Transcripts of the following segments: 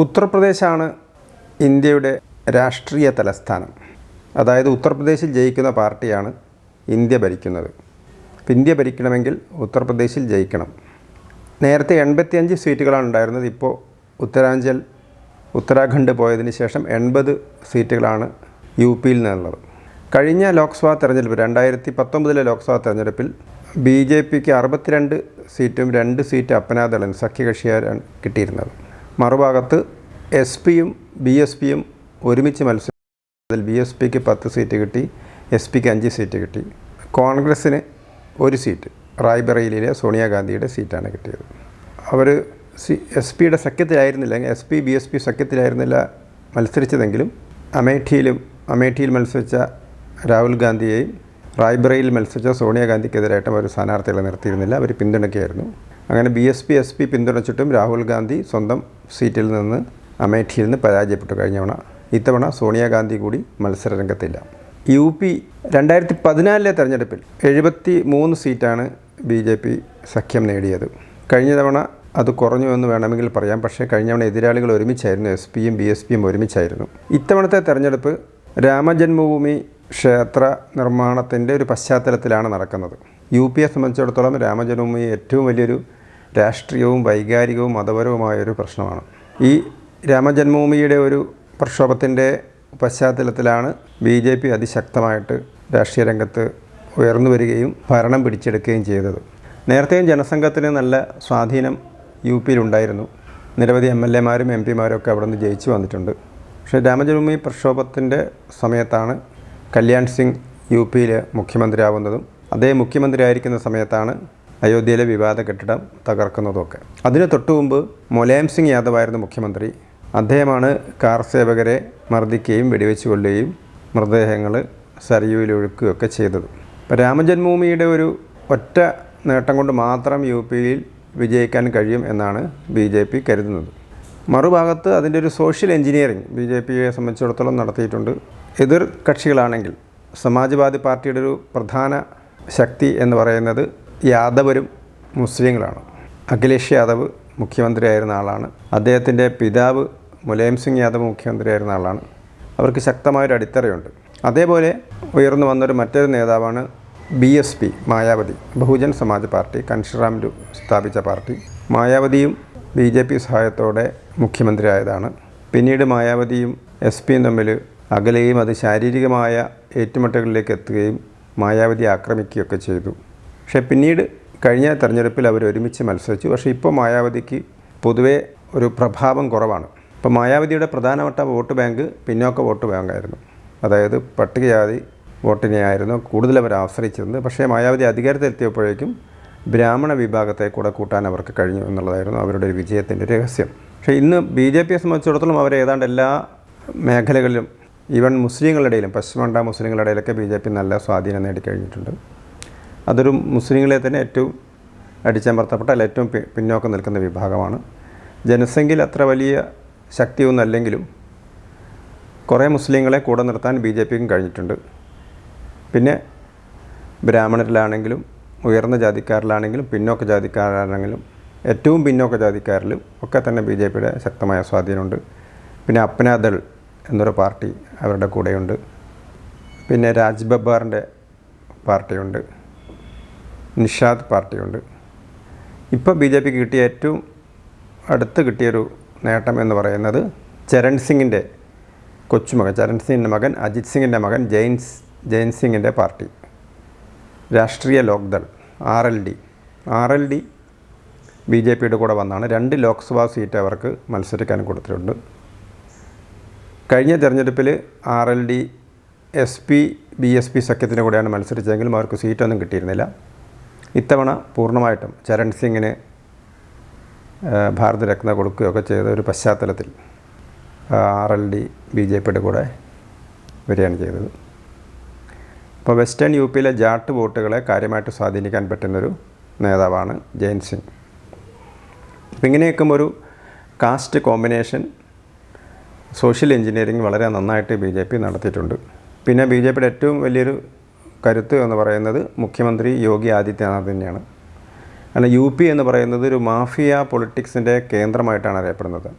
ഉത്തർപ്രദേശാണ് ഇന്ത്യയുടെ രാഷ്ട്രീയ തലസ്ഥാനം. അതായത് ഉത്തർപ്രദേശിൽ ജയിക്കുന്ന പാർട്ടിയാണ് ഇന്ത്യ ഭരിക്കുന്നത്. അപ്പം ഇന്ത്യ ഭരിക്കണമെങ്കിൽ ഉത്തർപ്രദേശിൽ ജയിക്കണം. നേരത്തെ എൺപത്തിയഞ്ച് സീറ്റുകളാണ് ഉണ്ടായിരുന്നത്. ഇപ്പോൾ ഉത്തരാഞ്ചൽ ഉത്തരാഖണ്ഡ് പോയതിന് ശേഷം എൺപത് സീറ്റുകളാണ് യു പിയിൽ നിന്നുള്ളത്. കഴിഞ്ഞ ലോക്സഭാ തെരഞ്ഞെടുപ്പ് രണ്ടായിരത്തി പത്തൊമ്പതിലെ ലോക്സഭാ തെരഞ്ഞെടുപ്പിൽ ബി ജെ പിക്ക് അറുപത്തിരണ്ട് സീറ്റും രണ്ട് സീറ്റ് അപ്പനാദളൻ സഖ്യകക്ഷിയാരാണ് കിട്ടിയിരുന്നത്. മറുഭാഗത്ത് എസ് പിയും ബി എസ് പിയും ഒരുമിച്ച് മത്സരം അതിൽ ബി എസ് പിക്ക് പത്ത് സീറ്റ് കിട്ടി എസ് പിക്ക് അഞ്ച് സീറ്റ് കിട്ടി. കോൺഗ്രസ്സിന് ഒരു സീറ്റ് റായ്ബറയിലെ സോണിയാഗാന്ധിയുടെ സീറ്റാണ് കിട്ടിയത്. അവർ സി എസ് പിയുടെ സഖ്യത്തിലായിരുന്നില്ല S P B S P സഖ്യത്തിലായിരുന്നില്ല മത്സരിച്ചതെങ്കിലും അമേഠിയിലും അമേഠിയിൽ മത്സരിച്ച രാഹുൽ ഗാന്ധിയെയും റായ്ബറയിൽ മത്സരിച്ച സോണിയാഗാന്ധിക്കെതിരായിട്ടും അവർ സ്ഥാനാർത്ഥികളെ നിർത്തിയിരുന്നില്ല. അവർ പിന്തുണയ്ക്കുകയായിരുന്നു. അങ്ങനെ B S P S P പിന്തുണച്ചിട്ടും Rahul Gandhi സ്വന്തം സീറ്റിൽ നിന്ന് അമേഠിയിൽ നിന്ന് പരാജയപ്പെട്ടു കഴിഞ്ഞ തവണ. ഇത്തവണ സോണിയാഗാന്ധി കൂടി മത്സരരംഗത്തില്ല യു പി രണ്ടായിരത്തി പതിനാലിലെ തെരഞ്ഞെടുപ്പിൽ എഴുപത്തി മൂന്ന് സീറ്റാണ് ബി ജെ പി സഖ്യം നേടിയത്. കഴിഞ്ഞ തവണ അത് കുറഞ്ഞു എന്ന് വേണമെങ്കിൽ പറയാം. പക്ഷേ കഴിഞ്ഞ തവണ എതിരാളികൾ ഒരുമിച്ചായിരുന്നു. എസ് പിയും ബി എസ് പിയും ഒരുമിച്ചായിരുന്നു. ഇത്തവണത്തെ തെരഞ്ഞെടുപ്പ് രാമജന്മഭൂമി ക്ഷേത്ര നിർമ്മാണത്തിന്റെ ഒരു പശ്ചാത്തലത്തിലാണ് നടക്കുന്നത്. യു പിയെ സംബന്ധിച്ചിടത്തോളം രാമജന്മഭൂമി ഏറ്റവും വലിയൊരു രാഷ്ട്രീയവും വൈകാരികവും മതപരവുമായ ഒരു പ്രശ്നമാണ്. ഈ രാമജന്മഭൂമിയുടെ ഒരു പ്രക്ഷോഭത്തിന്റെ പശ്ചാത്തലത്തിലാണ് ബി ജെ പി അതിശക്തമായിട്ട് രാഷ്ട്രീയ രംഗത്ത് ഉയർന്നു വരികയും ഭരണം പിടിച്ചെടുക്കുകയും ചെയ്തത്. നേരത്തെയും ജനസംഘത്തിന് നല്ല സ്വാധീനം യു പിയിലുണ്ടായിരുന്നു നിരവധി എം എൽ എമാരും എം പിമാരും ഒക്കെ അവിടെ നിന്ന് ജയിച്ചു വന്നിട്ടുണ്ട്. പക്ഷേ രാമജന്മഭൂമി പ്രക്ഷോഭത്തിന്റെ സമയത്താണ് കല്യാൺ സിംഗ് യു പിയിൽ മുഖ്യമന്ത്രിയാവുന്നതും അദ്ദേഹം മുഖ്യമന്ത്രിയായിരിക്കുന്ന സമയത്താണ് അയോധ്യയിലെ വിവാദ കെട്ടിടം തകർക്കുന്നതുമൊക്കെ അതിന് തൊട്ടു മുമ്പ് മുലായം സിംഗ് യാദവായിരുന്നു മുഖ്യമന്ത്രി. അദ്ദേഹമാണ് കാർ സേവകരെ മർദ്ദിക്കുകയും വെടിവെച്ച് കൊല്ലുകയും മൃതദേഹങ്ങൾ സരയുവിൽ ഒഴുക്കുകയൊക്കെ ചെയ്തത് അപ്പോൾ രാമജന്മഭൂമിയുടെ ഒരു ഒറ്റ നേട്ടം കൊണ്ട് മാത്രം യു പിയിൽ വിജയിക്കാൻ കഴിയും എന്നാണ് ബി ജെ പി കരുതുന്നത്. മറുഭാഗത്ത് അതിന്റെ ഒരു സോഷ്യൽ എഞ്ചിനീയറിംഗ് ബി ജെ പിയെ സംബന്ധിച്ചിടത്തോളം നടത്തിയിട്ടുണ്ട്. എതിർ കക്ഷികളാണെങ്കിൽ സമാജ്വാദി പാർട്ടിയുടെ ഒരു പ്രധാന ശക്തി എന്ന് പറയുന്നത് യാദവരും മുസ്ലിങ്ങളാണ്. അഖിലേഷ് യാദവ് മുഖ്യമന്ത്രിയായിരുന്ന ആളാണ്. അദ്ദേഹത്തിന്റെ പിതാവ് മുലായം സിംഗ് യാദവ് മുഖ്യമന്ത്രിയായിരുന്ന ആളാണ്. അവർക്ക് ശക്തമായൊരു അടിത്തറയുണ്ട്. അതേപോലെ ഉയർന്നു വന്നൊരു മറ്റൊരു നേതാവാണ് B S P Mayawati. Bahujan Samaj party Kanshiram രു സ്ഥാപിച്ച പാർട്ടി. മായാവതിയും ബി ജെ പി സഹായത്തോടെ മുഖ്യമന്ത്രിയായതാണ്. പിന്നീട് മായാവതിയും എസ് പിയും തമ്മിൽ അകലെയും അത് ശാരീരികമായ ഏറ്റുമുട്ടലുകളിലേക്ക് എത്തുകയും മായാവതി ആക്രമിക്കുകയൊക്കെ ചെയ്തു. പക്ഷേ പിന്നീട് കഴിഞ്ഞ തെരഞ്ഞെടുപ്പിൽ അവർ ഒരുമിച്ച് മത്സരിച്ചു. പക്ഷേ ഇപ്പോൾ മായാവതിക്ക് പൊതുവേ ഒരു പ്രഭാവം കുറവാണ്. ഇപ്പോൾ മായാവതിയുടെ പ്രധാനപ്പെട്ട വോട്ട് ബാങ്ക് പിന്നോക്ക വോട്ട് ബാങ്കായിരുന്നു. അതായത് പട്ടികജാതി വോട്ടിനെയായിരുന്നു കൂടുതൽ അവർ ആശ്രയിച്ചിരുന്നത്. പക്ഷേ മായാവതി അധികാരത്തിലെത്തിയപ്പോഴേക്കും ബ്രാഹ്മണ വിഭാഗത്തെ കൂടെ കൂട്ടാൻ അവർക്ക് കഴിഞ്ഞു എന്നുള്ളതായിരുന്നു അവരുടെ ഒരു വിജയത്തിന്റെ രഹസ്യം. പക്ഷേ ഇന്ന് ബി ജെ പിയെ സംബന്ധിച്ചിടത്തോളം അവർ ഏതാണ്ട് എല്ലാ മേഖലകളിലും ഈവൻ മുസ്ലിങ്ങളുടെ ഇടയിലും പശ്ചിമബംഗ മുസ്ലിങ്ങളുടെ ഇടയിലൊക്കെ ബി ജെ പി നല്ല സ്വാധീനം നേടിക്കഴിഞ്ഞിട്ടുണ്ട്. അതൊരു മുസ്ലിങ്ങളെ തന്നെ ഏറ്റവും അടിച്ചമർത്തപ്പെട്ട അല്ല ഏറ്റവും പിന്നോക്കം നിൽക്കുന്ന വിഭാഗമാണ്. ജനസംഖ്യയിൽ അത്ര വലിയ ശക്തിയൊന്നും അല്ലെങ്കിലും കുറേ മുസ്ലിങ്ങളെ കൂടെ നിർത്താൻ ബി ജെ പിക്കും കഴിഞ്ഞിട്ടുണ്ട്. പിന്നെ ബ്രാഹ്മണരിലാണെങ്കിലും ഉയർന്ന ജാതിക്കാരിലാണെങ്കിലും പിന്നോക്ക ജാതിക്കാരാണെങ്കിലും ഏറ്റവും പിന്നോക്ക ജാതിക്കാരിലും ഒക്കെ തന്നെ ബി ജെ പിയുടെ ശക്തമായ സ്വാധീനമുണ്ട്. പിന്നെ അപ്നാദൾ എന്നൊരു പാർട്ടി അവരുടെ കൂടെയുണ്ട്. പിന്നെ രാജ് ബബ്ബാറിന്റെ പാർട്ടിയുണ്ട്. നിഷാദ് പാർട്ടിയുണ്ട്. ഇപ്പോൾ ബി ജെ പിക്ക് കിട്ടിയ ഏറ്റവും അടുത്ത് കിട്ടിയൊരു നേട്ടം എന്ന് പറയുന്നത് ചരൺ സിംഗിന്റെ കൊച്ചുമകൻ ചരൺ സിംഗിന്റെ മകൻ അജിത് സിംഗിന്റെ മകൻ ജെയിൻസ് ജെയിൻ സിംഗിന്റെ party. Rashtriya Lok Dal R L D. R L D B J പിയുടെ കൂടെ വന്നാണ്. രണ്ട് ലോക്സഭാ സീറ്റ് അവർക്ക് മത്സരിക്കാൻ കൊടുത്തിട്ടുണ്ട്. കഴിഞ്ഞ തിരഞ്ഞെടുപ്പിൽ R L D S P B S P സഖ്യത്തിന്റെ കൂടെയാണ് മത്സരിച്ചതെങ്കിലും അവർക്ക് സീറ്റൊന്നും കിട്ടിയിരുന്നില്ല. ഇത്തവണ പൂർണമായിട്ടും ചരൺ സിംഗിന് ഭാരതരത്ന കൊടുക്കുകയൊക്കെ ചെയ്ത ഒരു പശ്ചാത്തലത്തിൽ R L D B J പിയുടെ കൂടെ വരികയാണ് ചെയ്തത്. ഇപ്പോൾ വെസ്റ്റേൺ യു പിയിലെ ജാട്ട് വോട്ടുകളെ കാര്യമായിട്ട് സ്വാധീനിക്കാൻ പറ്റുന്നൊരു നേതാവാണ് ജയൻ സിംഗ്. അപ്പം ഇങ്ങനെയൊക്കെ ഒരു കാസ്റ്റ് കോമ്പിനേഷൻ സോഷ്യൽ എഞ്ചിനീയറിംഗ് വളരെ നന്നായിട്ട് ബി ജെ പി നടത്തിയിട്ടുണ്ട്. പിന്നെ ബി ജെ പിയുടെ ഏറ്റവും വലിയൊരു കരുത്ത് എന്ന് പറയുന്നത് മുഖ്യമന്ത്രി യോഗി ആദിത്യനാഥ് തന്നെയാണ്. അല്ല യു പി എന്ന് പറയുന്നത് ഒരു മാഫിയ പൊളിറ്റിക്സിന്റെ കേന്ദ്രമായിട്ടാണ് അറിയപ്പെടുന്നത്.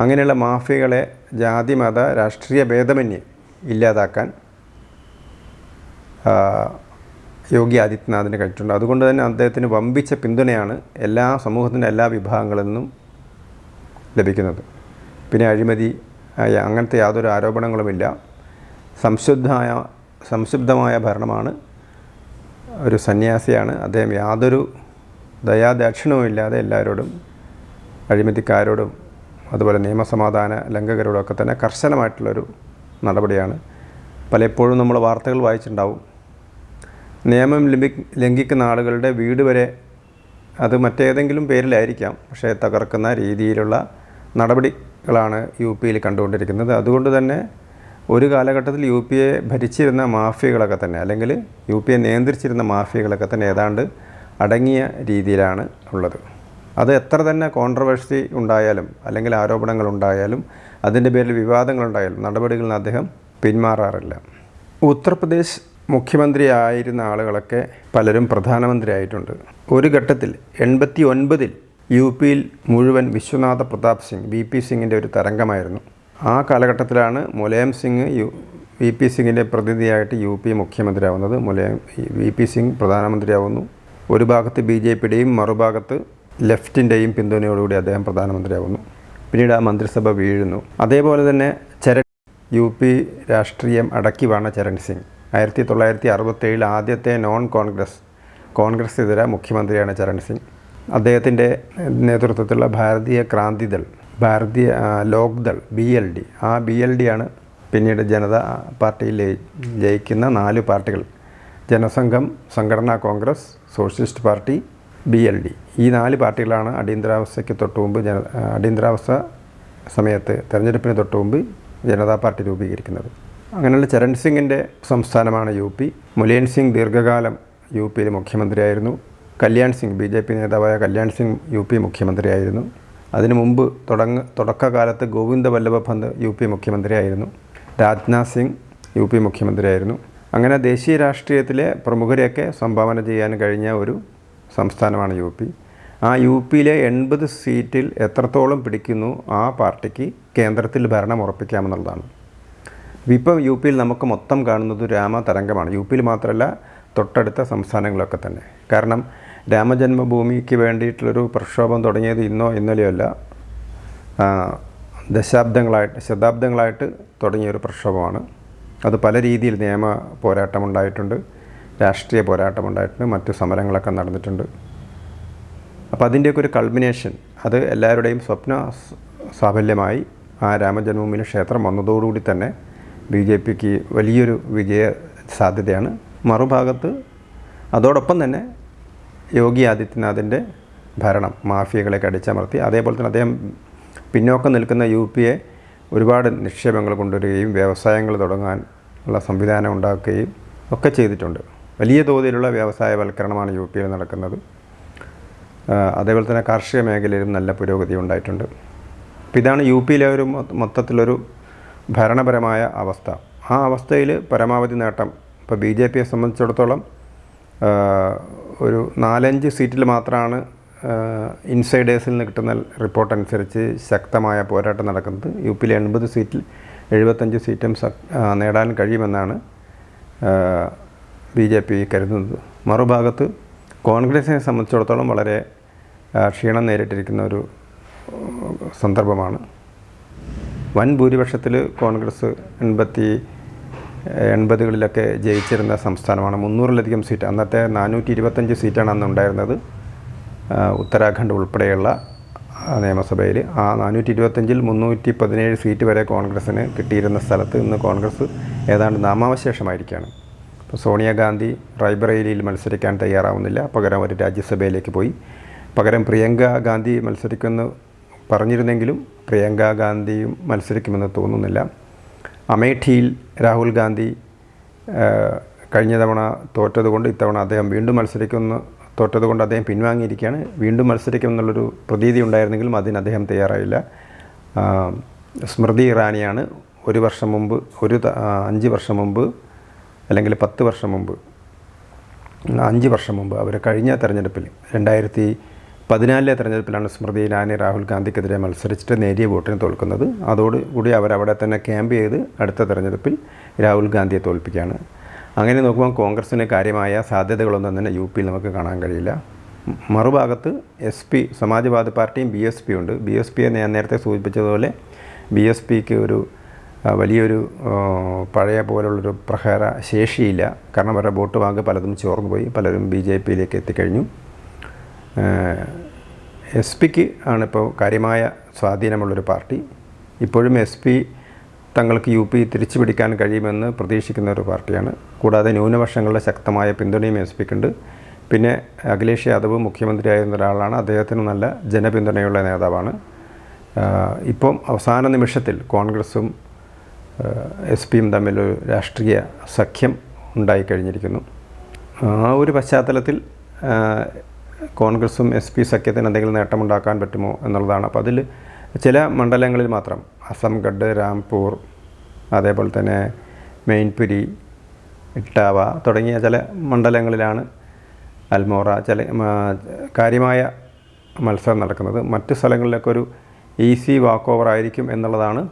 അങ്ങനെയുള്ള മാഫിയകളെ ജാതി മത രാഷ്ട്രീയ ഭേദമന്യേ ഇല്ലാതാക്കാൻ യോഗി ആദിത്യനാഥിന് കഴിച്ചിട്ടുണ്ട് അതുകൊണ്ട് തന്നെ അദ്ദേഹത്തിന് വമ്പിച്ച പിന്തുണയാണ് എല്ലാ സമൂഹത്തിന്റെ എല്ലാ വിഭാഗങ്ങളിൽ നിന്നും ലഭിക്കുന്നത്. പിന്നെ അഴിമതി അങ്ങനത്തെ യാതൊരു ആരോപണങ്ങളുമില്ല. സംശുദ്ധമായ സംശുദ്ധമായ ഭരണമാണ്. ഒരു സന്യാസിയാണ്. അദ്ദേഹം യാതൊരു ദയാദാക്ഷിണവും ഇല്ലാതെ എല്ലാവരോടും അഴിമതിക്കാരോടും അതുപോലെ നിയമസമാധാന ലംഘകരോടും ഒക്കെ തന്നെ കർശനമായിട്ടുള്ളൊരു നടപടിയാണ്. പലപ്പോഴും നമ്മൾ വാർത്തകൾ വായിച്ചിട്ടുണ്ടാവും. നിയമം ലംഘി ലംഘിക്കുന്ന ആളുകളുടെ വീട് വരെ അത് മറ്റേതെങ്കിലും പേരിലായിരിക്കാം. പക്ഷേ തകർക്കുന്ന രീതിയിലുള്ള നടപടികളാണ് യു പിയിൽ കണ്ടുകൊണ്ടിരിക്കുന്നത്. അതുകൊണ്ട് തന്നെ ഒരു കാലഘട്ടത്തിൽ യു പി എ ഭരിച്ചിരുന്ന മാഫിയകളൊക്കെ തന്നെ അല്ലെങ്കിൽ യു പി എ നിയന്ത്രിച്ചിരുന്ന മാഫിയകളൊക്കെ തന്നെ ഏതാണ്ട് അടങ്ങിയ രീതിയിലാണ് ഉള്ളത്. അത് എത്ര തന്നെ കോൺട്രവേഴ്സി ഉണ്ടായാലും അല്ലെങ്കിൽ ആരോപണങ്ങൾ ഉണ്ടായാലും അതിന്റെ പേരിൽ വിവാദങ്ങളുണ്ടായാലും നടപടികളിൽ നിന്ന് അദ്ദേഹം പിന്മാറാറില്ല. ഉത്തർപ്രദേശ് മുഖ്യമന്ത്രി ആയിരുന്ന ആളുകളൊക്കെ പലരും പ്രധാനമന്ത്രിയായിട്ടുണ്ട് ഒരു ഘട്ടത്തിൽ എൺപത്തി ഒൻപതിൽ യു പിയിൽ മുഴുവൻ വിശ്വനാഥ പ്രതാപ് സിംഗ് വി പി സിംഗിന്റെ ഒരു തരംഗമായിരുന്നു. ആ കാലഘട്ടത്തിലാണ് Mulayam Singh U V P സിംഗിന്റെ പ്രതിനിധിയായിട്ട് യു പി മുഖ്യമന്ത്രിയാവുന്നത്. മുലായം വി പി സിംഗ് പ്രധാനമന്ത്രിയാവുന്നു. ഒരു ഭാഗത്ത് ബി ജെ പിയുടെയും മറുഭാഗത്ത് ലെഫ്റ്റിന്റെയും പിന്തുണയോടുകൂടി അദ്ദേഹം പ്രധാനമന്ത്രിയാവുന്നു. പിന്നീട് ആ മന്ത്രിസഭ വീഴുന്നു. അതേപോലെ തന്നെ ചരൺ യു പി രാഷ്ട്രീയം അടക്കി വാണ ചരൺ സിംഗ്. ആയിരത്തി തൊള്ളായിരത്തി അറുപത്തേഴിൽ ആദ്യത്തെ നോൺ കോൺഗ്രസ് കോൺഗ്രസ് ഇതര മുഖ്യമന്ത്രിയാണ് ചരൺ സിംഗ്. അദ്ദേഹത്തിന്റെ നേതൃത്വത്തിലുള്ള Bharatiya Kranti Dal Bharatiya Lok Dal B L D. ആ ബി എൽ ഡി ആണ് പിന്നീട് ജനത പാർട്ടിയിൽ ജയിക്കുന്ന നാല് പാർട്ടികൾ. ജനസംഘം സംഘടനാ Congress socialist party B L D. ഈ നാല് പാർട്ടികളാണ് അടിയന്തരാവസ്ഥയ്ക്ക് തൊട്ട് മുമ്പ് ജന അടിയന്തരാവസ്ഥ സമയത്ത് തെരഞ്ഞെടുപ്പിന് തൊട്ട് മുമ്പ് ജനതാ പാർട്ടി രൂപീകരിക്കുന്നത്. അങ്ങനെയുള്ള ചരൺ സിംഗിന്റെ സംസ്ഥാനമാണ് യു പി. മുലയൻ സിംഗ് ദീർഘകാലം യു പിയിൽ മുഖ്യമന്ത്രിയായിരുന്നു. Kalyan Singh B J P നേതാവായ കല്യാൺ സിംഗ് യു പി മുഖ്യമന്ത്രിയായിരുന്നു. അതിനു മുമ്പ് തുടങ്ങ തുടക്കകാലത്ത് ഗോവിന്ദ വല്ലഭ പന്ത് യു പി മുഖ്യമന്ത്രിയായിരുന്നു. രാജ്നാഥ് സിംഗ് യു പി മുഖ്യമന്ത്രിയായിരുന്നു. അങ്ങനെ ദേശീയ രാഷ്ട്രീയത്തിലെ പ്രമുഖരെയൊക്കെ സംഭാവന ചെയ്യാൻ കഴിഞ്ഞ ഒരു സംസ്ഥാനമാണ് യു പി. ആ യു പിയിലെ എൺപത് സീറ്റിൽ എത്രത്തോളം പിടിക്കുന്നു ആ പാർട്ടിക്ക് കേന്ദ്രത്തിൽ ഭരണം ഉറപ്പിക്കാമെന്നുള്ളതാണ്. ഇപ്പം യു പിയിൽ നമുക്ക് മൊത്തം കാണുന്നത് രാമ തരംഗമാണ് യു പിയിൽ മാത്രമല്ല തൊട്ടടുത്ത സംസ്ഥാനങ്ങളൊക്കെ തന്നെ. കാരണം രാമജന്മഭൂമിക്ക് വേണ്ടിയിട്ടുള്ളൊരു പ്രക്ഷോഭം തുടങ്ങിയത് ഇന്നോ ഇന്നലെയല്ല ദശാബ്ദങ്ങളായിട്ട് ശതാബ്ദങ്ങളായിട്ട് തുടങ്ങിയൊരു പ്രക്ഷോഭമാണ്. അത് പല രീതിയിൽ നിയമ പോരാട്ടമുണ്ടായിട്ടുണ്ട്. രാഷ്ട്രീയ പോരാട്ടമുണ്ടായിട്ടുണ്ട്. മറ്റു സമരങ്ങളൊക്കെ നടന്നിട്ടുണ്ട്. അപ്പോൾ അതിന്റെയൊക്കെ ഒരു കൾമിനേഷൻ അത് എല്ലാവരുടെയും സ്വപ്ന സാഫല്യമായി ആ രാമജന്മഭൂമിയിലെ ക്ഷേത്രം വന്നതോടുകൂടി തന്നെ ബി ജെ പിക്ക് വലിയൊരു വിജയ സാധ്യതയാണ്. മറുഭാഗത്ത് അതോടൊപ്പം തന്നെ യോഗി ആദിത്യനാഥിന്റെ ഭരണം മാഫിയകളെ അടിച്ചമർത്തി. അതേപോലെ തന്നെ അദ്ദേഹം പിന്നോക്കം നിൽക്കുന്ന യു പിയെ ഒരുപാട് നിക്ഷേപങ്ങൾ കൊണ്ടുവരികയും വ്യവസായങ്ങൾ തുടങ്ങാൻ ഉള്ള സംവിധാനം ഉണ്ടാക്കുകയും ഒക്കെ ചെയ്തിട്ടുണ്ട്. വലിയ തോതിലുള്ള വ്യവസായവൽക്കരണമാണ് യു പിയിൽ നടക്കുന്നത്. അതേപോലെ തന്നെ കാർഷിക മേഖലയിലും നല്ല പുരോഗതി ഉണ്ടായിട്ടുണ്ട്. അപ്പോൾ ഇതാണ് യു പിയിലെ ഒരു മൊത്തത്തിലൊരു ഭരണപരമായ അവസ്ഥ. ആ അവസ്ഥയിൽ പരമാവധി നേട്ടം ഇപ്പോൾ ബി ജെ പിയെ സംബന്ധിച്ചിടത്തോളം ഒരു നാലഞ്ച് സീറ്റിൽ മാത്രമാണ് ഇൻസൈഡേഴ്സിൽ നിന്ന് കിട്ടുന്ന റിപ്പോർട്ട് അനുസരിച്ച് ശക്തമായ പോരാട്ടം നടക്കുന്നത്. യു പിയിലെ എൺപത് സീറ്റിൽ എഴുപത്തഞ്ച് സീറ്റും നേടാൻ കഴിയുമെന്നാണ് ബി ജെ പി കരുതുന്നത്. മറുഭാഗത്ത് കോൺഗ്രസിനെ സംബന്ധിച്ചിടത്തോളം വളരെ ക്ഷീണം നേരിട്ടിരിക്കുന്ന ഒരു സന്ദർഭമാണ്. വൻ ഭൂരിപക്ഷത്തിൽ കോൺഗ്രസ് എൺപത്തി എൺപതുകളിലൊക്കെ ജയിച്ചിരുന്ന സംസ്ഥാനമാണ്. മുന്നൂറിലധികം സീറ്റ്. അന്നത്തെ നാനൂറ്റി ഇരുപത്തഞ്ച് സീറ്റാണ് അന്ന് ഉണ്ടായിരുന്നത്. ഉത്തരാഖണ്ഡ് ഉൾപ്പെടെയുള്ള നിയമസഭയിൽ. ആ നാനൂറ്റി ഇരുപത്തഞ്ചിൽ മുന്നൂറ്റി പതിനേഴ് സീറ്റ് വരെ കോൺഗ്രസ്സിന് കിട്ടിയിരുന്ന സ്ഥലത്ത് ഇന്ന് കോൺഗ്രസ് ഏതാണ്ട് നാമാവശേഷമായിരിക്കുകയാണ് ഇപ്പോൾ സോണിയാഗാന്ധി റായ്ബറേലിയിൽ മത്സരിക്കാൻ തയ്യാറാവുന്നില്ല. പകരം അവർ രാജ്യസഭയിലേക്ക് പോയി. പകരം പ്രിയങ്ക ഗാന്ധി മത്സരിക്കുമെന്ന് പറഞ്ഞിരുന്നെങ്കിലും പ്രിയങ്ക ഗാന്ധിയും മത്സരിക്കുമെന്ന് തോന്നുന്നില്ല. അമേഠിയിൽ രാഹുൽ ഗാന്ധി കഴിഞ്ഞ തവണ തോറ്റതുകൊണ്ട് ഇത്തവണ അദ്ദേഹം വീണ്ടും മത്സരിക്കുമെന്ന് തോറ്റതുകൊണ്ട് അദ്ദേഹം പിൻവാങ്ങിയിരിക്കുകയാണ്. വീണ്ടും മത്സരിക്കുമെന്നുള്ളൊരു പ്രതീതി ഉണ്ടായിരുന്നെങ്കിലും അതിന് അദ്ദേഹം തയ്യാറായില്ല. സ്മൃതി ഇറാനിയാണ് ഒരു വർഷം മുമ്പ് ഒരു അഞ്ച് വർഷം മുമ്പ് അല്ലെങ്കിൽ പത്ത് വർഷം മുമ്പ് അഞ്ച് വർഷം മുമ്പ് അവർ കഴിഞ്ഞ തെരഞ്ഞെടുപ്പിൽ രണ്ടായിരത്തി പതിനാലിലെ തെരഞ്ഞെടുപ്പിലാണ് സ്മൃതി ഇറാനി രാഹുൽ ഗാന്ധിക്കെതിരെ മത്സരിച്ചിട്ട് നേരിയ വോട്ടിന് തോൽക്കുന്നത്. അതോടുകൂടി അവരവിടെ തന്നെ ക്യാമ്പ് ചെയ്ത് അടുത്ത തെരഞ്ഞെടുപ്പിൽ രാഹുൽ ഗാന്ധിയെ തോൽപ്പിക്കുകയാണ്. അങ്ങനെ നോക്കുമ്പോൾ കോൺഗ്രസ്സിന് കാര്യമായ സാധ്യതകളൊന്നും തന്നെ യു പിയിൽ നമുക്ക് കാണാൻ കഴിയില്ല. മറുഭാഗത്ത് എസ് പി സമാജ്വാദി പാർട്ടിയും ബി എസ് പി ഉണ്ട്. ബി എസ് പിയെ ഞാൻ നേരത്തെ സൂചിപ്പിച്ചതുപോലെ ബി എസ് പിക്ക് ഒരു വലിയൊരു പഴയ പോലുള്ളൊരു പ്രഹര ശേഷിയില്ല. കാരണം അവരുടെ വോട്ട് ബാങ്ക് പലതും ചോർന്നുപോയി. പലരും ബി ജെ പിയിലേക്ക് എത്തിക്കഴിഞ്ഞു. എസ് പിക്ക് ആണിപ്പോൾ കാര്യമായ സ്വാധീനമുള്ളൊരു പാർട്ടി. ഇപ്പോഴും എസ് പി തങ്ങൾക്ക് യു പി തിരിച്ചു പിടിക്കാൻ കഴിയുമെന്ന് പ്രതീക്ഷിക്കുന്ന ഒരു പാർട്ടിയാണ്. കൂടാതെ ന്യൂനപക്ഷങ്ങളുടെ ശക്തമായ പിന്തുണയും എസ് പിക്കുണ്ട്. പിന്നെ അഖിലേഷ് യാദവ് മുഖ്യമന്ത്രിയായിരുന്ന ഒരാളാണ്. അദ്ദേഹത്തിന് നല്ല ജനപിന്തുണയുള്ള നേതാവാണ്. ഇപ്പം അവസാന നിമിഷത്തിൽ കോൺഗ്രസും എസ് പിയും തമ്മിലൊരു രാഷ്ട്രീയ സഖ്യം ഉണ്ടായിക്കഴിഞ്ഞിരിക്കുന്നു. ആ ഒരു പശ്ചാത്തലത്തിൽ കോൺഗ്രസും എസ് പി സഖ്യത്തിന് എന്തെങ്കിലും നേട്ടമുണ്ടാക്കാൻ പറ്റുമോ എന്നുള്ളതാണ്. അപ്പോൾ അതിൽ ചില മണ്ഡലങ്ങളിൽ മാത്രം അസംഗഡ് രാംപൂർ അതേപോലെ തന്നെ മെയിൻപുരി ഇട്ടാവ തുടങ്ങിയ ചില മണ്ഡലങ്ങളിലാണ് അൽമോറ ചില കാര്യമായ മത്സരം നടക്കുന്നത്. മറ്റു സ്ഥലങ്ങളിലൊക്കെ ഒരു ഈസി വാക്ക് ഓവർ ആയിരിക്കും എന്നുള്ളതാണ്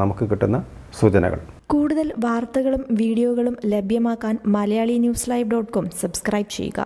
നമുക്ക് കിട്ടുന്ന സൂചനകൾ. കൂടുതൽ വാർത്തകളും വീഡിയോകളും ലഭ്യമാക്കാൻ Malayali news live dot com subscribe ചെയ്യുക.